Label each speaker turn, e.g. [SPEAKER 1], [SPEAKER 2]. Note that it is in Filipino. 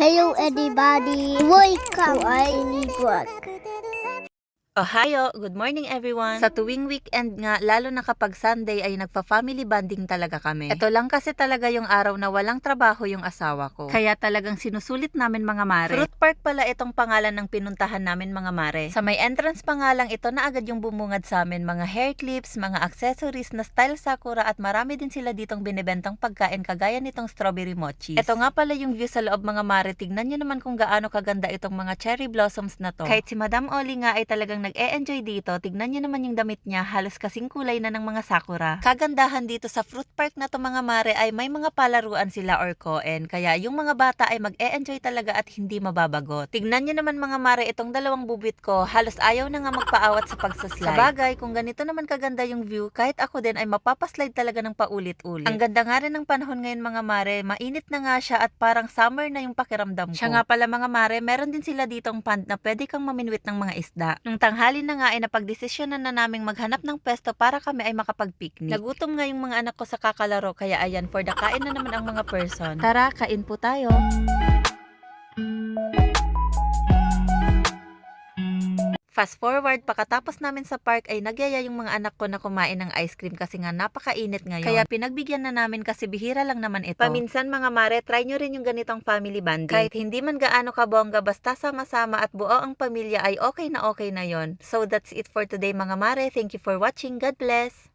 [SPEAKER 1] Hello everybody, welcome to any vlog.
[SPEAKER 2] Ohayo! Good morning everyone! Sa tuwing weekend nga, lalo na kapag Sunday ay nagpa-family bonding talaga kami. Ito lang kasi talaga yung araw na walang trabaho yung asawa ko. Kaya talagang sinusulit namin mga mare. Fruit Park pala itong pangalan ng pinuntahan namin mga mare. Sa may entrance pa nga lang ito na agad yung bumungad sa amin. Mga hair clips, mga accessories na style sakura at marami din sila ditong binibentang pagkain kagaya nitong strawberry mochi. Ito nga pala yung view sa loob mga mare. Tignan nyo naman kung gaano kaganda itong mga cherry blossoms na to. Kahit si Madam Oli nga ay talagang nag-e-enjoy dito, tignan nyo naman yung damit niya, halos kasing kulay na ng mga sakura. Kagandahan dito sa fruit park na to mga mare ay may mga palaruan sila or koen, kaya yung mga bata ay mag-e-enjoy talaga at hindi mababagot. Tignan nyo naman mga mare, itong dalawang bubit ko, halos ayaw na nga magpaawat sa pagsaslide. Sa bagay, kung ganito naman kaganda yung view, kahit ako din ay mapapaslide talaga ng paulit-ulit. Ang ganda nga rin ng panahon ngayon mga mare, mainit na nga siya at parang summer na yung pakiramdam ko. Siya nga pala mga mare, meron din sila ditong pond na pwede kang maminwit ng mga isda. Nung tanghali na nga ay napagdesisyonan na naming maghanap ng pesto para kami ay makapag-picnic. Nagutom nga yung mga anak ko sa kakalaro kaya ayan for the kain na naman ang mga person. Tara, kain po tayo. Fast forward, pakatapos namin sa park ay nagyaya yung mga anak ko na kumain ng ice cream kasi nga napakainit ngayon. Kaya pinagbigyan na namin kasi bihira lang naman ito. Paminsan mga mare, try nyo rin yung ganitong family bonding. Kahit hindi man gaano kabongga, basta sama-sama at buo ang pamilya ay okay na okay na yon. So that's it for today mga mare. Thank you for watching. God bless!